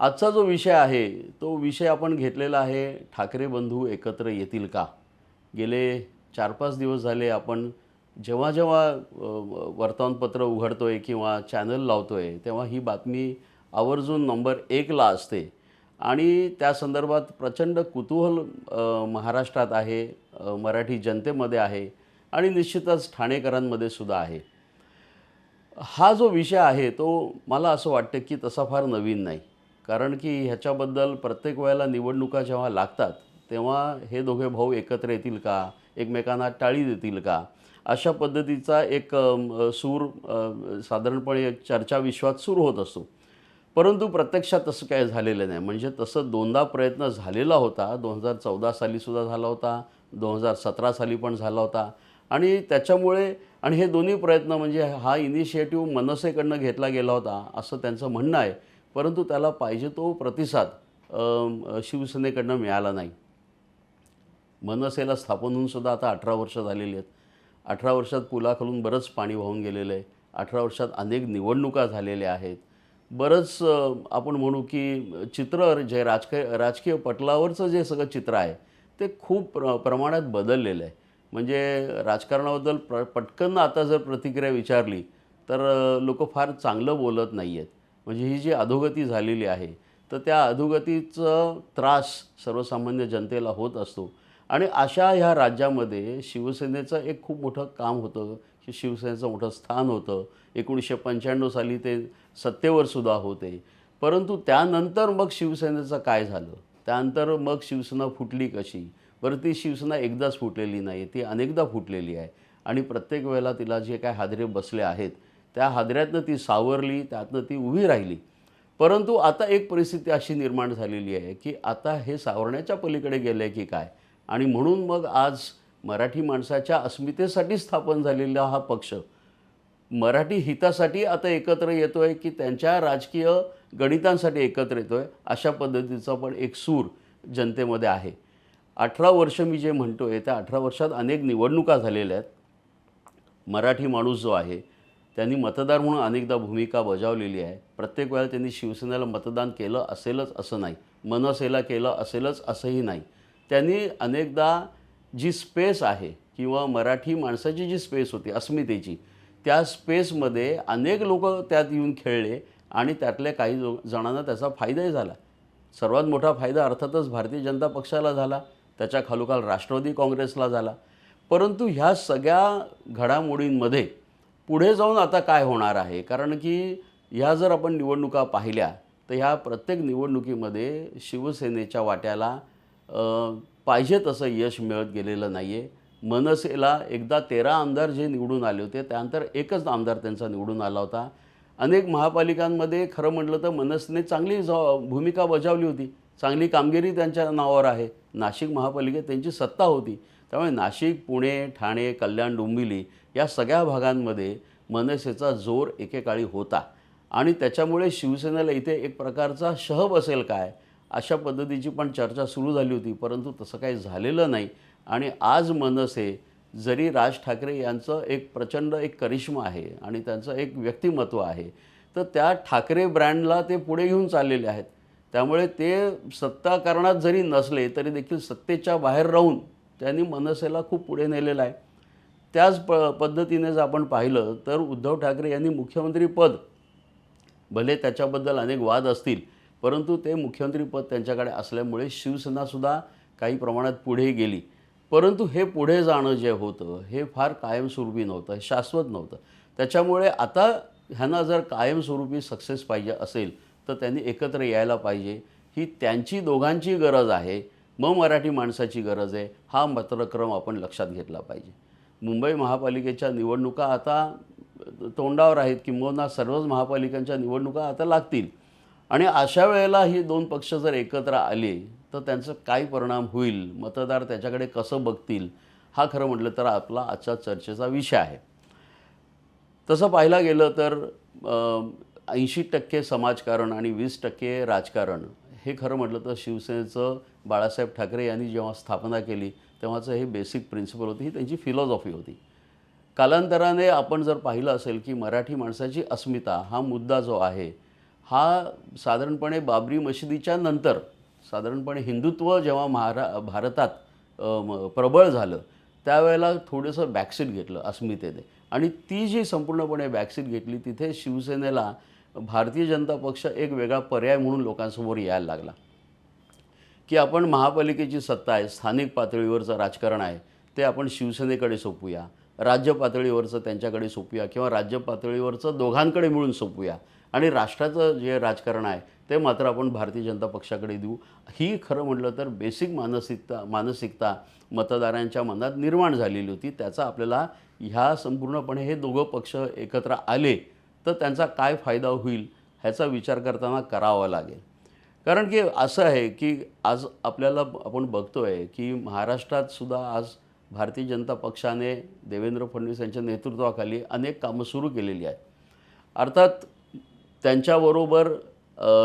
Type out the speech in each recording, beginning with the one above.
आजचा जो विषय आहे तो विषय आपण घेतलेला आहे ठाकरे बंधू एकत्र येतील का? गेले चार पाच दिवस झाले आपण जेव्हा जेव्हा वर्तमानपत्र उघडतो आहे किंवा चॅनल लावतो आहे तेव्हा ही बातमी आवर्जून नंबर एकला असते. आणि त्या संदर्भात प्रचंड कुतूहल महाराष्ट्रात आहे मराठी जनतेमध्ये आहे आणि निश्चितच ठाणेकरांमध्ये सुद्धा आहे. हा जो विषय आहे तो मला असं वाटतं की तसा फार नवीन नाही. कारण की ह्याच्याबद्दल प्रत्येक वेळेला निवडणुका जेव्हा लागतात तेव्हा हे दोघे भाऊ एकत्र येतील का? एकमेकांना टाळी देतील का? अशा पद्धतीचा एक सूर साधारणपणे एक चर्चा विश्वात सुरू होत असतो. परंतु प्रत्यक्षात तसं काय झालेलं नाही. म्हणजे तसं दोनदा प्रयत्न झालेला होता. दोन हजार चौदा सालीसुद्धा झाला होता. दोन हजार सतरा साली पण झाला होता. आणि त्याच्यामुळे आणि हे दोन्ही प्रयत्न म्हणजे हा इनिशिएटिव्ह मनसेकडनं घेतला गेला होता असं त्यांचं म्हणणं आहे. परंतु त्याला पाहिजे तो प्रतिसाद शिवसेनेकडनं मिळाला नाही. मनसेला स्थापन होऊन सुद्धा आता अठरा वर्ष झालेली आहेत. अठरा वर्षात पुलाखालून बरंच पाणी वाहून गेलेलं आहे. अठरा वर्षात अनेक निवडणुका झालेल्या आहेत. बरंच आपण म्हणू की चित्र जे राजकीय राजकीय पटलावरचं जे सगळं चित्र आहे ते खूप प्र प्रमाणात बदललेलं आहे. म्हणजे राजकारणाबद्दल प्र पटकन आता जर प्रतिक्रिया विचारली तर लोक फार चांगलं बोलत नाही आहेत म्हणजे ही जी अधोगती झालेली आहे तर त्या अधोगतीचं त्रास सर्वसामान्य जनतेला होत असतो. आणि अशा ह्या राज्यामध्ये शिवसेनेचं एक खूप मोठं काम होतं की शिवसेनेचं मोठं स्थान होतं. एकोणीसशे पंच्याण्णव साली ते सत्तेवरसुद्धा होते. परंतु त्यानंतर मग शिवसेनेचं काय झालं? त्यानंतर मग शिवसेना फुटली कशी? बरं ती शिवसेना एकदाच फुटलेली नाही ती अनेकदा फुटलेली आहे. आणि प्रत्येक वेळेला तिला जे काय हादरे बसले आहेत त्या हादऱ्यातनं ती सावरली त्यातनं ती उभी राहिली. परंतु आता एक परिस्थिती अशी निर्माण झालेली आहे की आता हे सावरण्याच्या पलीकडे गेलं आहे की काय? आणि म्हणून मग आज मराठी माणसाच्या अस्मितेसाठी स्थापन झालेला हा पक्ष मराठी हितासाठी आता एकत्र येतो आहे की त्यांच्या राजकीय गणितांसाठी एकत्र येतो आहे अशा पद्धतीचा पण एक सूर जनतेमध्ये आहे. अठरा वर्ष मी जे म्हणतो आहे त्या अठरा वर्षात अनेक निवडणुका झालेल्या आहेत. मराठी माणूस जो आहे त्यांनी मतदार म्हणून अनेकदा भूमिका बजावलेली आहे. प्रत्येक वेळेला त्यांनी शिवसेनेला मतदान केलं असेलच असं नाही. मनसेला केलं असेलच असंही नाही. त्यांनी अनेकदा जी स्पेस आहे किंवा मराठी माणसाची जी स्पेस होती अस्मितेची त्या स्पेसमध्ये अनेक लोक त्यात येऊन खेळले आणि त्यातल्या काही जो जणांना त्याचा फायदाही झाला. सर्वात मोठा फायदा अर्थातच भारतीय जनता पक्षाला झाला. त्याच्या खालोखाल राष्ट्रवादी काँग्रेसला झाला. परंतु ह्या सगळ्या घडामोडींमध्ये पुढे जाऊन आता काय होणार आहे? कारण की ह्या जर आपण निवडणुका पाहिल्या तर ह्या प्रत्येक निवडणुकीमध्ये शिवसेनेच्या वाट्याला पाहिजे तसं यश मिळत गेलेलं नाही आहे मनसेला एकदा तेरा आमदार जे निवडून आले होते त्यानंतर एकच आमदार त्यांचा निवडून आला होता. अनेक महापालिकांमध्ये खरं म्हटलं तर मनसने चांगली ज भूमिका बजावली होती. चांगली कामगिरी त्यांच्या नावावर आहे. नाशिक महापालिकेत त्यांची सत्ता होती. त्यामुळे नाशिक पुणे ठाणे कल्याण डोंबिवली या सगळ्या भागांमध्ये मनसेचा जोर एकेकाळी होता. आणि त्याच्यामुळे शिवसेनेला इथे एक प्रकारचा शह बसेल काय अशा पद्धतीची पण चर्चा सुरू झाली होती. परंतु तसं काही झालेलं नाही. आणि आज मनसे जरी राज ठाकरे यांचं एक प्रचंड एक करिश्मा आहे आणि त्यांचं एक व्यक्तिमत्व आहे तर त्या ठाकरे ब्रँडला ते पुढे घेऊन चाललेले आहेत. त्यामुळे ते सत्ताकारणात जरी नसले तरी देखील सत्तेच्या बाहेर राहून त्यांनी मनसेला खूप पुढे नेलेलं आहे. त्याच प पद्धतीने जर आपण पाहिलं तर उद्धव ठाकरे यांनी मुख्यमंत्रीपद भले त्याच्याबद्दल अनेक वाद असतील परंतु ते मुख्यमंत्रीपद त्यांच्याकडे असल्यामुळे शिवसेनासुद्धा काही प्रमाणात पुढे गेली. परंतु हे पुढे जाणं जे होतं हे फार कायमस्वरूपी नव्हतं हे शाश्वत नव्हतं. त्याच्यामुळे आता ह्यांना जर कायमस्वरूपी सक्सेस पाहिजे असेल तर त्यांनी एकत्र यायला पाहिजे. ही त्यांची दोघांची गरज आहे. मग मराठी माणसाची गरज आहे हा मतक्रम आपण लक्षात घेतला पाहिजे. मुंबई महापालिकेच्या निवडणुका आता तोंडावर आहेत किंबहुना सर्वच महापालिकांच्या निवडणुका आता लागतील. आणि अशा वेळेला ही दोन पक्ष जर एकत्र आले तर त्यांचं काय परिणाम होईल? मतदार त्याच्याकडे कसं बघतील? हा खरं म्हटलं तर आपला आजचा चर्चेचा विषय आहे. तसं पाहायला गेलं तर ऐंशी टक्के समाजकारण आणि वीस टक्के राजकारण हे खरं म्हटलं तर शिवसेनेचं बाळासाहेब ठाकरे यांनी जेव्हा स्थापना केली तेव्हाचं हे बेसिक प्रिन्सिपल होती ही त्यांची फिलॉसॉफी होती. कालांतराने आपण जर पाहिलं असेल की मराठी माणसाची अस्मिता हा मुद्दा जो आहे हा साधारणपणे बाबरी मशिदीच्या नंतर साधारणपणे हिंदुत्व जेव्हा महारा भारतात प्रबळ झालं त्यावेळेला थोडंसं बॅकसीट घेतलं अस्मितेने. आणि ती जी संपूर्णपणे बॅकसीट घेतली तिथे शिवसेनेला भारतीय जनता पक्ष एक वेगळा पर्याय म्हणून लोकांसमोर यायला लागला. की आपण महापालिकेची सत्ता आहे स्थानिक पातळीवरचं राजकारण आहे ते आपण शिवसेनेकडे सोपूया राज्य पातळीवरचं त्यांच्याकडे सोपूया किंवा राज्य पातळीवरचं दोघांकडे मिळून सोपूया आणि राष्ट्राचं जे राजकारण आहे ते मात्र आपण भारतीय जनता पक्षाकडे देऊ. ही खरं म्हटलं तर बेसिक मानसिकता मानसिकता मतदारांच्या मनात निर्माण झालेली होती. त्याचा आपल्याला ह्या संपूर्णपणे हे दोघं पक्ष एकत्र आले तर त्यांचा काय फायदा होईल ह्याचा विचार करताना करावा लागेल. कारण की असं आहे की आज आपल्याला आपण बघतो आहे की महाराष्ट्रात सुद्धा आज भारतीय जनता पक्षाने देवेंद्र फडणवीस यांच्या नेतृत्वाखाली अनेक कामं सुरू केलेली आहेत. अर्थात त्यांच्याबरोबर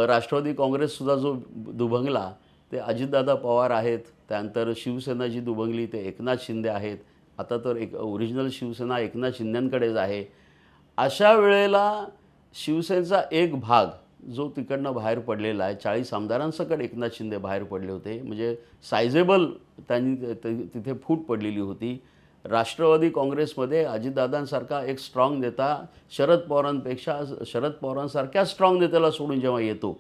राष्ट्रवादी काँग्रेससुद्धा जो दुभंगला ते अजितदादा पवार आहेत त्यानंतर शिवसेना जी दुभंगली ते एकनाथ शिंदे आहेत. आता तर एक ओरिजिनल शिवसेना एकनाथ शिंदेंकडेच आहे. अशा वेळेला शिवसेनेचा एक भाग जो तिकडनं बाहेर पडलेला आहे चाळीस आमदारांसकट एकनाथ शिंदे बाहेर पडले होते म्हणजे सायझेबल त्यांनी ते- तिथे फूट पडलेली होती. राष्ट्रवादी काँग्रेसमध्ये अजितदादांसारखा एक स्ट्रॉंग नेता शरद पवारांपेक्षा शरद पवारांसारख्या स्ट्रॉंग नेत्याला सोडून जेव्हा येतो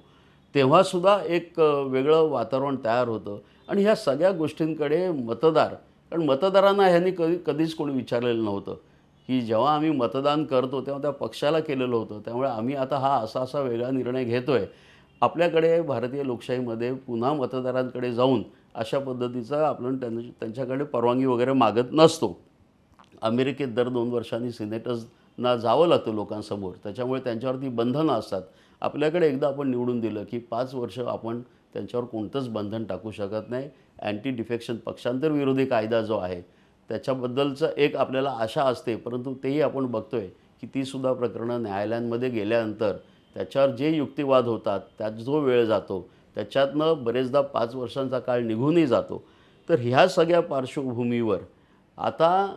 तेव्हासुद्धा एक वेगळं वातावरण तयार होतं. आणि ह्या सगळ्या गोष्टींकडे मतदार कारण मतदारांना ह्यांनी कधी कधीच कोणी विचारलेलं नव्हतं. की जेव्हा आम्ही मतदान करतो तेव्हा त्या पक्षाला केलेलं होतं. त्यामुळे आम्ही आता हा असा असा वेगळा निर्णय घेतो आहे आपल्याकडे भारतीय लोकशाहीमध्ये पुन्हा मतदारांकडे जाऊन अशा पद्धतीचा आपण त्यांना त्यांच्याकडे परवानगी वगैरे मागत नसतो. अमेरिकेत दर दोन वर्षांनी सिनेटर्सना जावं लागतं लोकांसमोर. त्याच्यामुळे त्यांच्यावरती बंधनं असतात. आपल्याकडे एकदा आपण निवडून दिलं की पाच वर्ष आपण त्यांच्यावर कोणतंच बंधन टाकू शकत नाही. अँटी डिफेक्शन पक्षांतर विरोधी कायदा जो आहे त्याच्याबद्दलचं एक आपल्याला आशा असते परंतु तेही आपण बघतो आहे की तीसुद्धा प्रकरणं न्यायालयांमध्ये गेल्यानंतर त्याच्यावर जे युक्तिवाद होतात त्यात जो वेळ जातो त्याच्यातनं बरेचदा पाच वर्षांचा काळ निघूनही जातो. तर ह्या सगळ्या पार्श्वभूमीवर आता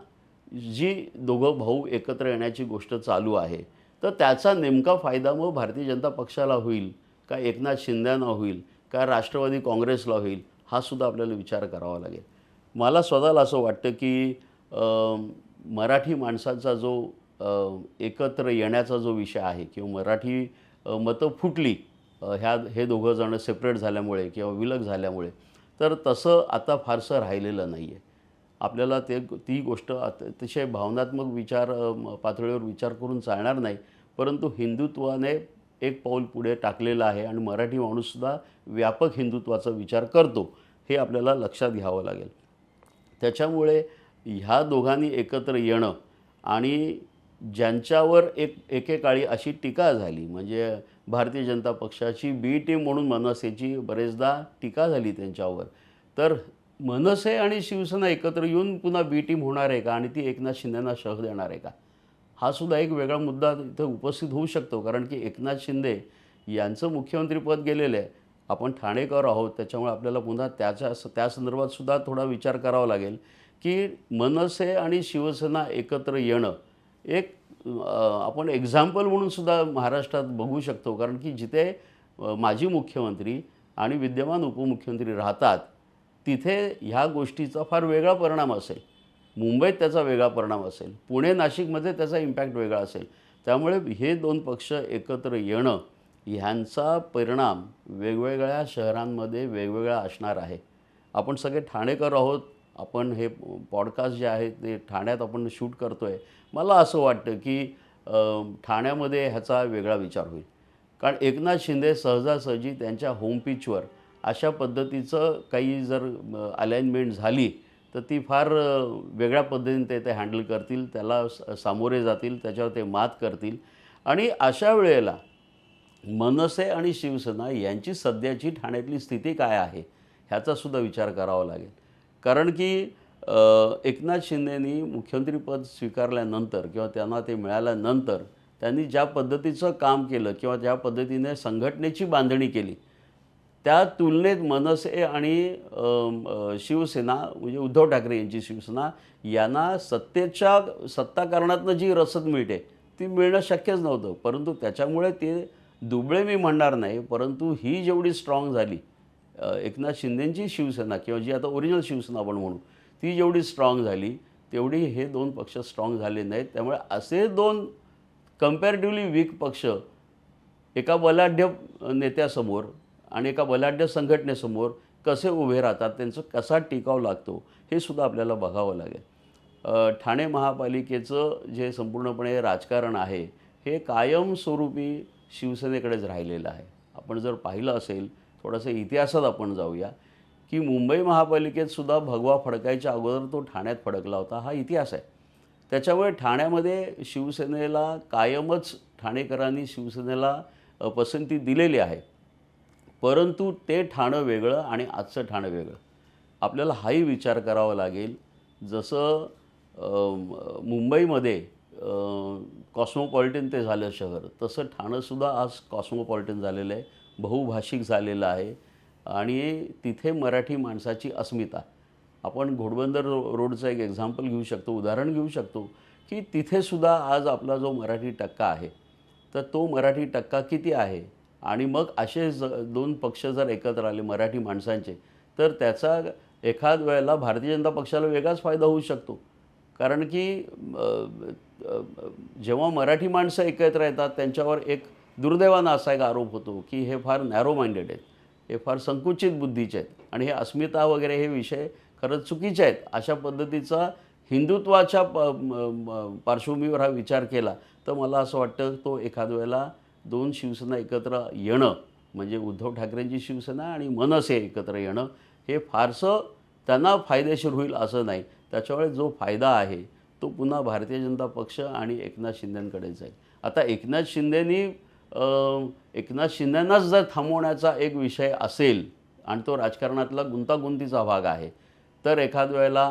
जी दोघं भाऊ एकत्र येण्याची गोष्ट चालू आहे तर त्याचा नेमका फायदा मग भारतीय जनता पक्षाला होईल का एकनाथ शिंद्यांना होईल का राष्ट्रवादी काँग्रेसला होईल हा सुद्धा आपल्याला विचार करावा लागेल. मला स्वतःला असं वाटतं की मराठी माणसाचा जो एकत्र येण्याचा जो विषय आहे किंवा मराठी मतं फुटली ह्या हे दोघं जणं सेपरेट झाल्यामुळे किंवा विलग झाल्यामुळे तर तसं आता फारसं राहिलेलं नाही आहे आपल्याला ते ती गोष्ट अतिशय भावनात्मक विचार पातळीवर विचार करून चालणार नाही परंतु हिंदुत्वाने एक पाऊल पुढे टाकलेलं आहे आणि मराठी माणूससुद्धा व्यापक हिंदुत्वाचा विचार करतो हे आपल्याला लक्षात घ्यावं लागेल. त्याच्यामुळे ह्या दोघांनी एकत्र येणं आणि ज्यांच्यावर एक एकेकाळी अशी टीका झाली म्हणजे भारतीय जनता पक्षाची बी टीम म्हणून मनसेची बरेचदा टीका झाली त्यांच्यावर. तर मनसे आणि शिवसेना एकत्र येऊन पुन्हा बी टीम होणार आहे का आणि ती एकनाथ शिंदेना शह देणार आहे का? हा सुद्धा एक वेगळा मुद्दा इथं उपस्थित होऊ शकतो कारण की एकनाथ शिंदे यांचं मुख्यमंत्रीपद गेलेलं आहे. आपण ठाणेकर आहोत त्याच्यामुळे आपल्याला पुन्हा त्याच्या त्या संदर्भात सुद्धा थोडा विचार करावा लागेल की मनसे आणि शिवसेना एकत्र येणं एक आपण एक्झाम्पल म्हणून सुद्धा महाराष्ट्रात बघू शकतो. कारण की जिथे माजी मुख्यमंत्री आणि विद्यमान उपमुख्यमंत्री राहतात तिथे ह्या गोष्टीचा फार वेगळा परिणाम असेल. मुंबईत त्याचा वेगळा परिणाम असेल. पुणे नाशिकमध्ये त्याचा इम्पॅक्ट वेगळा असेल. त्यामुळे हे दोन पक्ष एकत्र येणं ह्यांचा परिणाम वेगवेगळ्या शहरांमध्ये वेगवेगळा असणार आहे. आपण सगळे ठाणेकर आहोत. आपण हे पॉडकास्ट जे आहे ते ठाण्यात आपण शूट करतो आहे मला असं वाटतं की ठाण्यामध्ये ह्याचा वेगळा विचार होईल. कारण एकनाथ शिंदे सहजासहजी त्यांच्या होमपिचवर अशा पद्धतीचं काही जर अलाइनमेंट झाली तर ती फार वेगळ्या पद्धतीने ते ते हँडल करतील. त्याला स- सामोरे जातील. त्याच्यावर ते मात करतील. आणि अशा वेळेला मनसे आणि शिवसेना यांची सध्याची ठाण्यातली स्थिती काय आहे ह्याचासुद्धा विचार करावा लागेल. कारण की एकनाथ शिंदेनी मुख्यमंत्रीपद स्वीकारल्यानंतर किंवा त्यांना ते मिळाल्यानंतर त्यांनी ज्या पद्धतीचं काम केलं किंवा ज्या पद्धतीने संघटनेची बांधणी केली त्या तुलनेत मनसे आणि शिवसेना म्हणजे उद्धव ठाकरे यांची शिवसेना यांना सत्तेच्या सत्ताकारणातनं जी रसद मिळते ती मिळणं शक्यच नव्हतं. परंतु त्याच्यामुळे ते दुबळे मी म्हणणार नाही परंतु ही जेवढी स्ट्रॉंग झाली एकनाथ शिंदेंची शिवसेना किंवा जी आता ओरिजिनल शिवसेना आपण म्हणू ती जेवढी स्ट्रॉंग झाली तेवढी हे दोन पक्ष स्ट्रॉंग झाले नाहीत. त्यामुळे असे दोन कम्पॅरेटिव्हली वीक पक्ष एका बलाढ्य नेत्यासमोर आणि एका बलाढ्य संघटनेसमोर कसे उभे राहतात त्यांचं कसा टिकाव लागतो हे सुद्धा आपल्याला बघावं लागेल. ठाणे महापालिकेचं जे संपूर्णपणे राजकारण आहे हे कायमस्वरूपी शिवसेनेकडेच राहिलेलं आहे. आपण जर पाहिलं असेल थोडंसं इतिहासात आपण जाऊया की मुंबई महापालिकेत सुद्धा भगवा फडकायच्या अगोदर तो ठाण्यात फडकला होता. हा इतिहास आहे. त्याच्यामुळे ठाण्यामध्ये शिवसेनेला कायमच ठाणेकरांनी शिवसेनेला पसंती दिलेली आहे. परंतु ते ठाणं वेगळं आणि आजचं ठाणं वेगळं. आपल्याला हाही विचार करावा लागेल. जसं मुंबईमध्ये कॉस्मोपॉलिटन ते झालं शहर. तसं ठाणंसुद्धा आज कॉस्मोपॉलिटन झालेलं आहे. बहुभाषिक झालेलं आहे. आणि तिथे मराठी माणसाची अस्मिता. आपण घोडबंदर रो रोडचं एक एक्झाम्पल घेऊ शकतो उदाहरण घेऊ शकतो की तिथेसुद्धा आज आपला जो मराठी टक्का आहे तर तो मराठी टक्का किती आहे? आणि मग असे ज दोन पक्ष जर एकत्र आले मराठी माणसांचे तर त्याचा एखाद वेळेला भारतीय जनता पक्षाला वेगळाच फायदा होऊ शकतो. कारण की जेव्हा मराठी माणसं एकत्र येतात त्यांच्यावर एक दुर्दैवानं असा एक आरोप होतो की हे फार नॅरो माइंडेड आहेत हे फार संकुचित बुद्धीचे आहेत आणि हे अस्मिता वगैरे हे विषय खरंच चुकीचे आहेत. अशा पद्धतीचा हिंदुत्वाच्या प पार्श्वभूमीवर हा विचार केला तर मला असं वाटतं तो एखाद वेळेला दोन शिवसेना एकत्र येणं म्हणजे उद्धव ठाकरेंची शिवसेना आणि मनसे एकत्र येणं हे फारसं त्यांना फायदेशीर होईल असं नाही. त्याच्यामुळे जो फायदा आहे तो पुन्हा भारतीय जनता पक्ष आणि एकनाथ शिंदेंकडे जाईल. आता एकनाथ शिंदेनी एकनाथ शिंदेंनाच जर थांबवण्याचा एक विषय असेल आणि तो राजकारणातला गुंतागुंतीचा भाग आहे तर एखाद वेळेला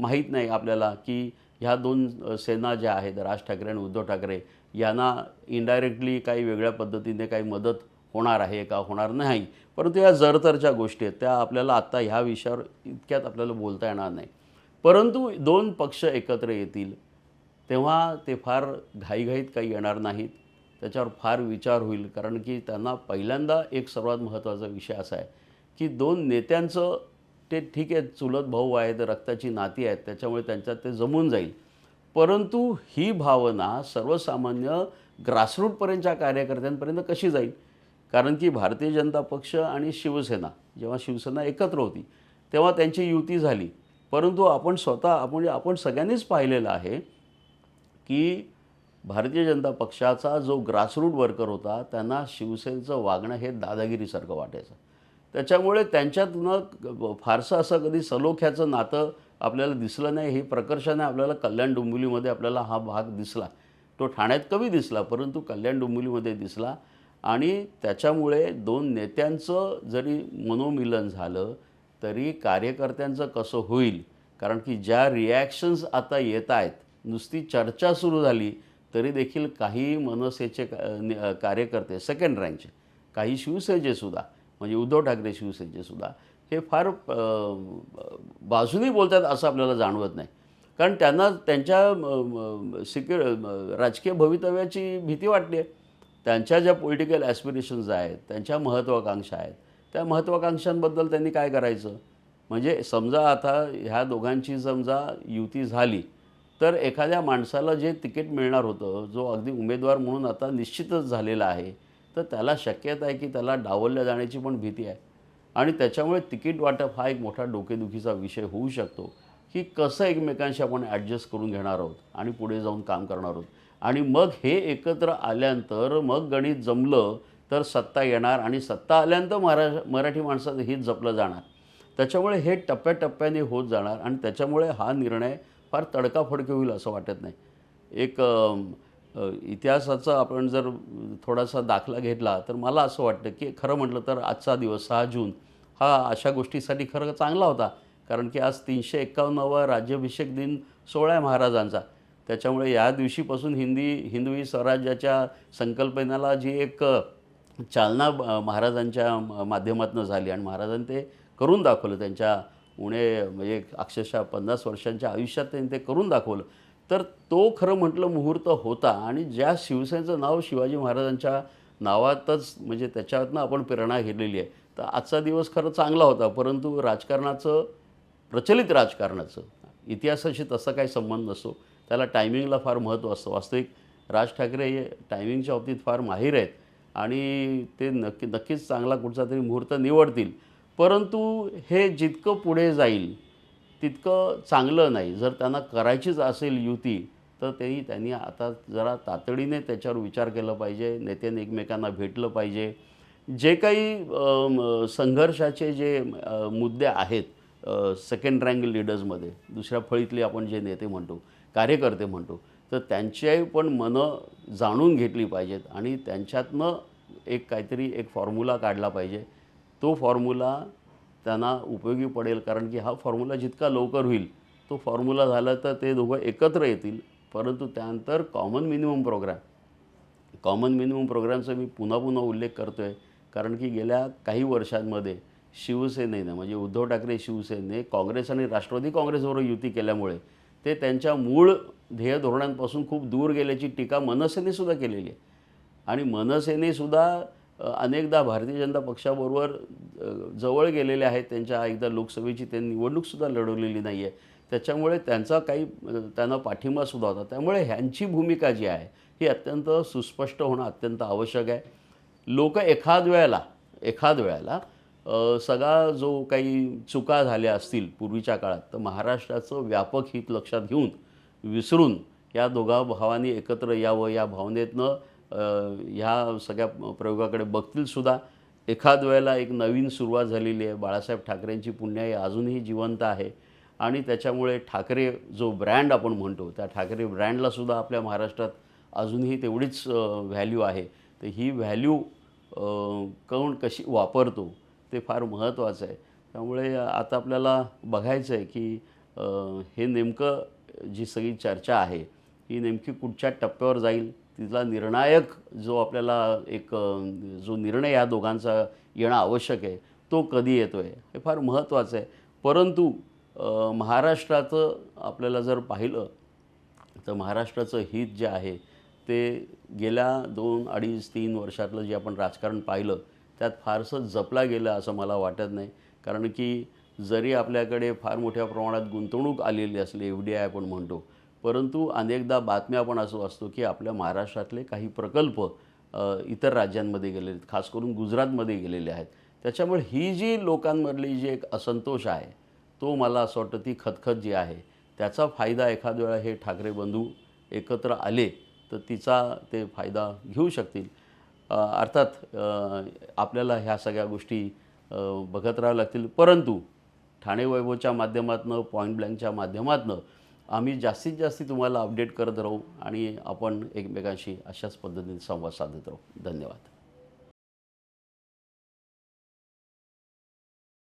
माहीत नाही आपल्याला की ह्या दोन सेना ज्या आहेत राज ठाकरे आणि उद्धव ठाकरे यांना इनडायरेक्टली काही वेगळ्या पद्धतीने काही मदत होणार आहे का होणार नाही. परंतु या जरतरच्या गोष्टी आहेत त्या आपल्याला आत्ता ह्या विषयावर इतक्यात आपल्याला बोलता येणार नाही. परंतु दोन पक्ष एकत्र येतील तेव्हा ते फार घाईघाईत काही येणार नाहीत. त्याच्यावर फार विचार होईल कारण की त्यांना पहिल्यांदा एक सर्वात महत्त्वाचा विषय असा आहे की दोन नेत्यांचं ते ठीक आहे चुलत भाऊ आहेत रक्ताची नाती आहेत त्याच्यामुळे त्यांच्यात ते जमून जाईल. परंतु ही भावना सर्वसामान्य ग्रासरूटपर्यंतच्या कार्यकर्त्यांपर्यंत कशी जाईल? कारण की भारतीय जनता पक्ष आणि शिवसेना जेव्हा शिवसेना एकत्र होती तेव्हा त्यांची युती झाली. परंतु आपण स्वतः म्हणजे आपण सगळ्यांनीच पाहिलेलं आहे की भारतीय जनता पक्षाचा जो ग्रासरूट वर्कर होता त्यांना शिवसेनेचं वागणं हे दादागिरीसारखं वाटायचं. त्याच्यामुळे त्यांच्यातनं फारसं असं कधी सलोख्याचं नातं आपल्याला दिसलं नाही हे प्रकर्षाने आपल्याला कल्याण डोंबिवलीमध्ये आपल्याला हा भाग दिसला. तो ठाण्यात कमी दिसला परंतु कल्याण डोंबिवलीमध्ये दिसला. आणि त्याच्यामुळे दोन नेत्यांचं जरी मनोमिलन झालं तरी कार्यकर्त्यांचं कसं होईल? कारण की ज्या रिॲक्शन्स आता येत आहेत नुसती चर्चा सुरू झाली तरी देखील काही मनसेचे का- कार्यकर्ते सेकंड रँकचे काही शिवसेनेचेसुद्धा म्हणजे उद्धव ठाकरे शिवसेनेचेसुद्धा हे फार बाजूनी बोलतात असं आपल्याला जाणवत नाही. कारण त्यांना त्यांच्या सिक्युर राजकीय भवितव्याची भीती वाटली आहे. त्यांच्या ज्या पॉलिटिकल ॲस्पिरेशन्स आहेत त्यांच्या महत्त्वाकांक्षा आहेत त्या महत्त्वाकांक्षांबद्दल त्यांनी काय करायचं? म्हणजे समजा आता ह्या दोघांची समजा युती झाली तर एखाद्या माणसाला जे तिकीट मिळणार होतं जो अगदी उमेदवार म्हणून आता निश्चितच झालेला आहे तर त्याला शक्यता आहे की त्याला डावलल्या जाण्याची पण भीती आहे. आणि त्याच्यामुळे तिकीट वाटप हा एक मोठा डोकेदुखीचा विषय होऊ शकतो की कसं एकमेकांशी आपण ॲडजस्ट करून घेणार आहोत आणि पुढे जाऊन काम करणार आहोत. आणि मग हे एकत्र आल्यानंतर मग गणित जमलं तर सत्ता येणार आणि सत्ता आल्यानंतर मरा मराठी माणसाचं हित जपलं जाणार. त्याच्यामुळे हे टप्प्याटप्प्याने होत जाणार आणि त्याच्यामुळे हा निर्णय फार तडकाफडकी होईल असं वाटत नाही. एक इतिहासाचा आपण जर थोडासा दाखला घेतला तर मला असं वाटतं की खरं म्हटलं तर आजचा दिवस सहा जून हा अशा गोष्टीसाठी खरं चांगला होता. कारण की आज तीनशे एक्कावन्नावा राज्याभिषेक दिन सोहळा आहे महाराजांचा. त्याच्यामुळे या दिवशीपासून हिंदी हिंदवी स्वराज्याच्या संकल्पनेला जी एक चालना महाराजांच्या माध्यमातून झाली आणि महाराजांनी ते करून दाखवलं. त्यांच्या उणे म्हणजे अक्षरशः पन्नास वर्षांच्या आयुष्यात त्यांनी ते करून दाखवलं. तर तो खरं म्हटलं मुहूर्त होता आणि ज्या शिवसेनेचं नाव शिवाजी महाराजांच्या नावातच म्हणजे त्याच्यातनं आपण प्रेरणा घेतलेली आहे. तर आजचा दिवस खरं चांगला होता परंतु राजकारणाचं प्रचलित राजकारणाचं इतिहासाशी तसा काही संबंध नसतो. त्याला टायमिंगला फार महत्त्व असतं. वास्तविक राज ठाकरे हे टायमिंगच्या बाबतीत फार माहीर आहेत. आणि ते नक्की नक्कीच चांगला कुठचा तरी मुहूर्त निवडतील. परंतु हे जितकं पुढे जाईल तितकं चांगलं नाही. जर त्यांना करायचीच असेल युती तर तेही त्यांनी आता जरा तातडीने त्याच्यावर विचार केला पाहिजे नेत्याने एकमेकांना भेटलं पाहिजे. जे काही संघर्षाचे जे मुद्दे आहेत सेकंड रँक लिडर्समध्ये दुसऱ्या फळीतले आपण जे नेते म्हणतो कार्यकर्ते म्हणतो तर त्यांची पण मनं जाणून घेतली पाहिजेत आणि त्यांच्यातनं एक काहीतरी एक फॉर्म्युला काढला पाहिजे. तो फॉर्म्युला त्यांना उपयोगी पडेल कारण की हा फॉर्म्युला जितका लवकर होईल तो फॉर्म्युला झाला तर ते दोघं एकत्र येतील. परंतु त्यानंतर common minimum programme common minimum प्रोग्रामचा मी पुन्हा पुन्हा उल्लेख करतो आहे कारण की गेल्या काही वर्षांमध्ये शिवसेनेनं म्हणजे उद्धव ठाकरे शिवसेनेने काँग्रेस आणि राष्ट्रवादी काँग्रेसबरोबर युती केल्यामुळे ते त्यांच्या मूळ ध्येय धोरणांपासून खूप दूर गेल्याची टीका मनसेनेसुद्धा केलेली आहे. आणि मनसेनेसुद्धा अनेकदा भारतीय जनता पक्षाबरोबर जवळ गेलेले आहेत. त्यांच्या एकदा लोकसभेची त्यांनी निवडणूकसुद्धा लढवलेली नाही आहे त्याच्यामुळे त्यांचा काही त्यांना पाठिंबासुद्धा होता. त्यामुळे ह्यांची भूमिका जी आहे ही अत्यंत सुस्पष्ट होणं अत्यंत आवश्यक आहे. लोक एखाद वेळेला एखाद वेळेला सगळा जो काही चुका झाल्या असतील पूर्वीच्या काळात तर महाराष्ट्राचं व्यापक हित लक्षात घेऊन विसरून या दोघा भावांनी एकत्र यावं या भावनेतनं ह्या सगळ्या प्रयोगाकडे बघतील सुद्धा. एखाद वेळेला एक नवीन सुरुवात झालेली आहे. बाळासाहेब ठाकरेंची पुण्याई अजूनही जिवंत आहे. आणि त्याच्यामुळे ठाकरे जो ब्रँड आपण म्हणतो त्या ठाकरे ब्रँडलासुद्धा आपल्या महाराष्ट्रात अजूनही तेवढीच व्हॅल्यू आहे. तर ही व्हॅल्यू कोण कशी वापरतो ते फार महत्त्वाचं आहे. त्यामुळे आता आपल्याला बघायचं आहे की हे नेमकं जी सगळी चर्चा आहे ही नेमकी कुठच्या टप्प्यावर जाईल? तिथला निर्णायक जो आपल्याला एक जो निर्णय या दोघांचा येणं आवश्यक आहे तो कधी येतो आहे हे फार महत्त्वाचं आहे. परंतु महाराष्ट्राचं आपल्याला जर पाहिलं तर महाराष्ट्राचं हित जे आहे ते गेल्या दोन अडीच तीन वर्षातलं जे आपण राजकारण पाहिलं त्यात फारसं जपला गेलं असं मला वाटत नाही. कारण की जरी आपल्याकडे फार मोठ्या प्रमाणात गुंतवणूक आलेली असली एफ डी आय आपण म्हणतो परंतु अनेकदा बातम्या पण असं असतो की आपल्या महाराष्ट्रातले काही प्रकल्प इतर राज्यांमध्ये गेलेले आहेत खास करून गुजरातमध्ये गेलेले आहेत. त्याच्यामुळे ही जी लोकांमधली जी एक असंतोष आहे तो मला असं वाटतं ती खतखत जी आहे त्याचा फायदा एखाद वेळा हे ठाकरे बंधू एकत्र आले तर तिचा ते फायदा घेऊ शकतील. अर्थात आपल्याला ह्या सगळ्या गोष्टी बघत राहाव्या लागतील. परंतु ठाणे वैभवच्या माध्यमातून पॉईंट ब्लँकच्या माध्यमातून आम्ही जास्तीत जास्त तुम्हाला अपडेट करत राहू आणि आपण एकमेकांशी अशाच पद्धतीने संवाद साधत राहू. धन्यवाद.